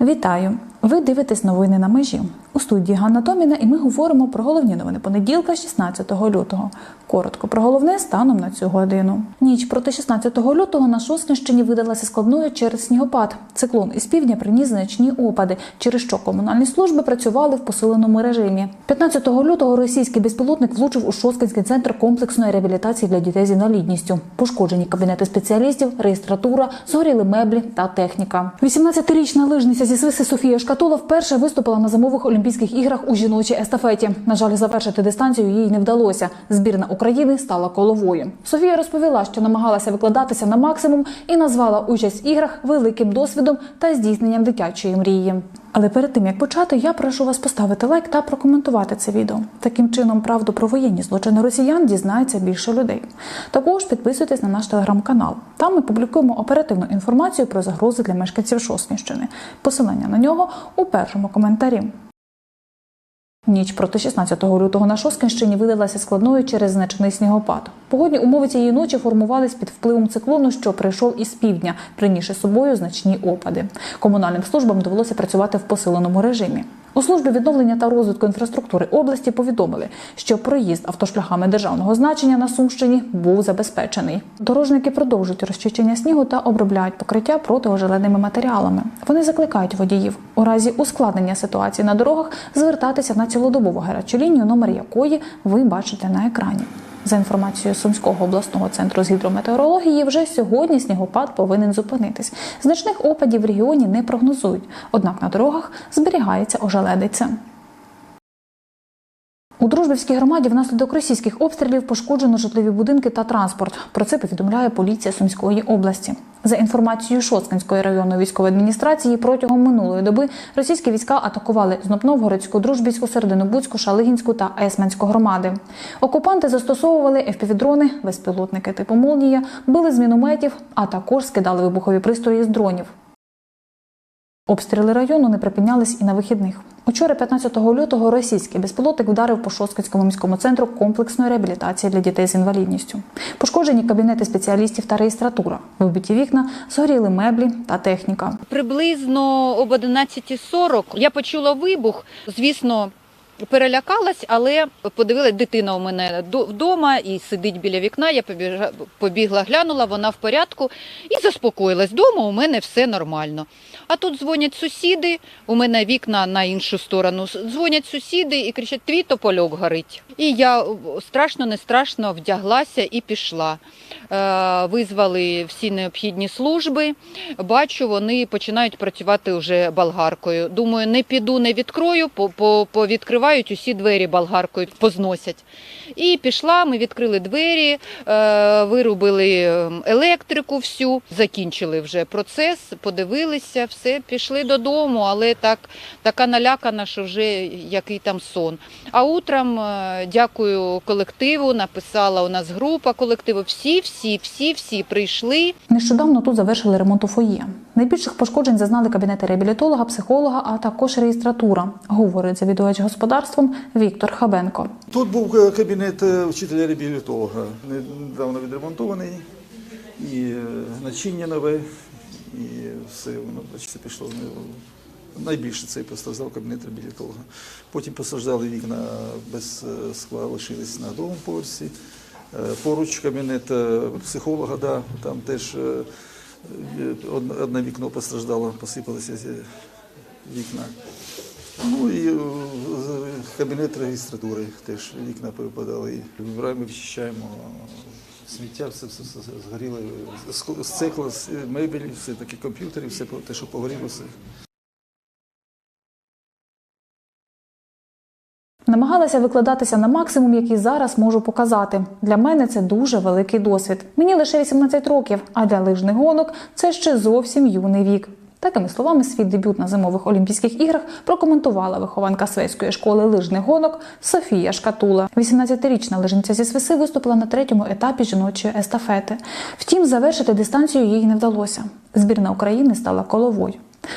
Вітаю! Ви дивитесь новини на межі. У студії Ганна Томіна, і ми говоримо про головні новини понеділка, 16 лютого. Коротко про головне станом на цю годину. Ніч проти 16 лютого на Шоснищині видалася складною через снігопад. Циклон із півдня приніс значні опади, через що комунальні служби працювали в посиленому режимі. 15 лютого російський безпілотник влучив у Шосткинський центр комплексної реабілітації для дітей з інвалідністю. Пошкоджені кабінети спеціалістів, реєстратура, згоріли меблі та техніка. 18-річна лижниця зі Свиси Софія Шкатула вперше виступила на зимових Олімпійських іграх у жіночій естафеті. На жаль, завершити дистанцію їй не вдалося. Збірна України стала коловою. Софія розповіла, що намагалася викладатися на максимум і назвала участь в іграх великим досвідом та здійсненням дитячої мрії. Але перед тим як почати, я прошу вас поставити лайк та прокоментувати це відео. Таким чином, правду про воєнні злочини росіян дізнається більше людей. Також підписуйтесь на наш телеграм-канал. Там ми публікуємо оперативну інформацію про загрози для мешканців Шосткінщини. Посилання на нього у першому коментарі. Ніч проти 16 лютого на Шоскінщині видалася складною через значний снігопад. Погодні умови цієї ночі формувались під впливом циклону, що прийшов із півдня, принісши собою значні опади. Комунальним службам довелося працювати в посиленому режимі. У службі відновлення та розвитку інфраструктури області повідомили, що проїзд автошляхами державного значення на Сумщині був забезпечений. Дорожники продовжують розчищення снігу та обробляють покриття протиожеледними матеріалами. Вони закликають водіїв у разі ускладнення ситуації на дорогах звертатися на цілодобову гарячу лінію, номер якої ви бачите на екрані. За інформацією Сумського обласного центру з гідрометеорології, вже сьогодні снігопад повинен зупинитись. Значних опадів в регіоні не прогнозують, однак на дорогах зберігається ожеледиця. У Дружбівській громаді внаслідок російських обстрілів пошкоджено житлові будинки та транспорт. Про це повідомляє поліція Сумської області. За інформацією Шоцкинської районної військової адміністрації, протягом минулої доби російські війська атакували Знопновгородську, Дружбіську, Серединобудську, Шалигінську та Есменську громади. Окупанти застосовували FPV-дрони, безпілотники типу «Молнія», били з мінометів, а також скидали вибухові пристрої з дронів. Обстріли району не припинялись і на вихідних. Учора, 15 лютого, російський безпілотник вдарив по Шосткинському міському центру комплексної реабілітації для дітей з інвалідністю. Пошкоджені кабінети спеціалістів та реєстратура, вибиті вікна, згоріли меблі та техніка. Приблизно об 11.40 я почула вибух. Звісно, перелякалась, але подивилась, дитина у мене до- вдома і сидить біля вікна. Я побігла, глянула, вона в порядку і заспокоїлась. Дома у мене все нормально. А тут дзвонять сусіди, у мене вікна на іншу сторону. Дзвонять сусіди і кричать: твій топольок горить. І я страшно, не страшно вдяглася і пішла. Е, Визвали всі необхідні служби. Бачу, вони починають працювати вже болгаркою. Думаю, не піду, не відкрою, по- по- усі двері болгаркою, позносять. І пішла, ми відкрили двері, е, вирубили ем, електрику всю, закінчили вже процес, подивилися, все, пішли додому, але так, така налякана, що вже який там сон. А утром, е, дякую колективу, написала у нас група колективу. Всі, всі, всі, всі прийшли. Нещодавно тут завершили ремонт у фоє. Найбільших пошкоджень зазнали кабінети реабілітолога, психолога, а також реєстратура, говорить завідувач господарством Віктор Хабенко. Тут був е, кабінет е, вчителя реабілітолога, недавно відремонтований, і е, начиння нове, і все воно бачите, пішло. Найбільше це постраждав кабінет реабілітолога. Потім постраждали вікна без скла, лишились на другому поверсі. Поруч кабінет психолога, да, там теж одне- вікно постраждало, посипалися вікна. Ну і е, кабінет реєстратури теж вікна повипадали. Вибираємо, вичищаємо сміття, все, все, все згоріло. З- цикла, з мебелі, все таке комп'ютери, все те, що погоріло, все. Намагалася викладатися на максимум, який зараз можу показати. Для мене це дуже великий досвід. Мені лише 18 років, а для лижних гонок це ще зовсім юний вік. Такими словами, свій дебют на зимових Олімпійських іграх прокоментувала вихованка Свейської школи лижних гонок Софія Шкатула. 18-річна лижниця зі Свиси виступила на третьому етапі жіночої естафети. Втім, завершити дистанцію їй не вдалося. Збірна України стала коловою.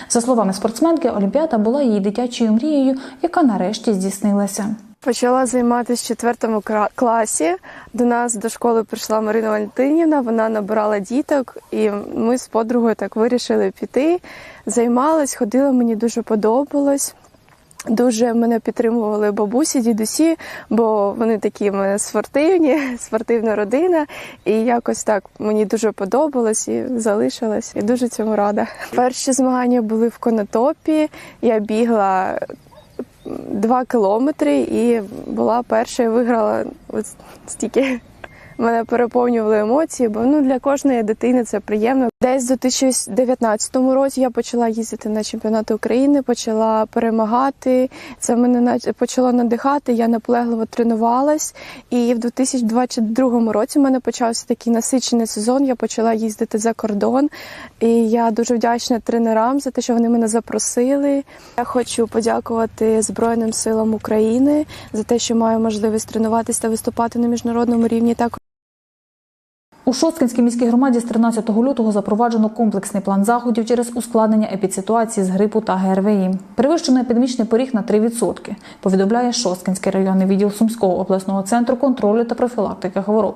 За словами спортсменки, Олімпіада була її дитячою мрією, яка нарешті здійснилася. Почала займатися в четвертому класі. До нас до школи прийшла Марина Валентинівна. Вона набирала діток, і ми з подругою так вирішили піти. Займалась, ходила, мені дуже подобалось. Дуже мене підтримували бабусі, дідусі, бо вони такі в мене спортивні, спортивна родина. І якось так мені дуже подобалось і залишилась. І дуже цьому рада. Перші змагання були в Конотопі. Я бігла два кілометри і була перша і виграла ось стільки. Мене переповнювали емоції, бо ну для кожної дитини це приємно. Десь у 2019 році я почала їздити на чемпіонати України, почала перемагати. Це мене почало надихати. Я наполегливо тренувалась. І в 2022 році в мене почався такий насичений сезон. Я почала їздити за кордон. І я дуже вдячна тренерам за те, що вони мене запросили. Я хочу подякувати Збройним силам України за те, що маю можливість тренуватися та виступати на міжнародному рівні. У Шосткинській міській громаді з 13 лютого запроваджено комплексний план заходів через ускладнення епідситуації з грипу та ГРВІ. Перевищено епідемічний поріг на 3%, повідомляє Шосткинський районний відділ Сумського обласного центру контролю та профілактики хвороб.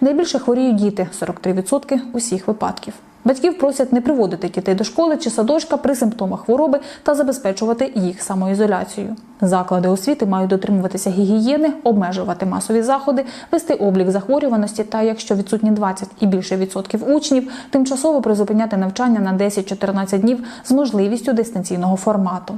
Найбільше хворіють діти 43% усіх випадків. Батьків просять не приводити дітей до школи чи садочка при симптомах хвороби та забезпечувати їх самоізоляцію. Заклади освіти мають дотримуватися гігієни, обмежувати масові заходи, вести облік захворюваності та, якщо відсутні 20 і більше відсотків учнів, тимчасово призупиняти навчання на 10-14 днів з можливістю дистанційного формату.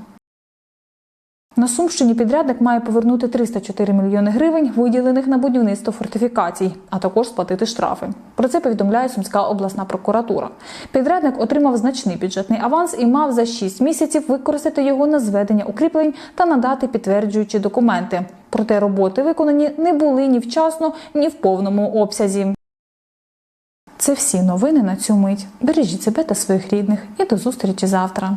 На Сумщині підрядник має повернути 304 мільйони гривень, виділених на будівництво фортифікацій, а також сплатити штрафи. Про це повідомляє Сумська обласна прокуратура. Підрядник отримав значний бюджетний аванс і мав за 6 місяців використати його на зведення укріплень та надати підтверджуючі документи. Проте роботи виконані не були ні вчасно, ні в повному обсязі. Це всі новини на цю мить. Бережіть себе та своїх рідних і до зустрічі завтра.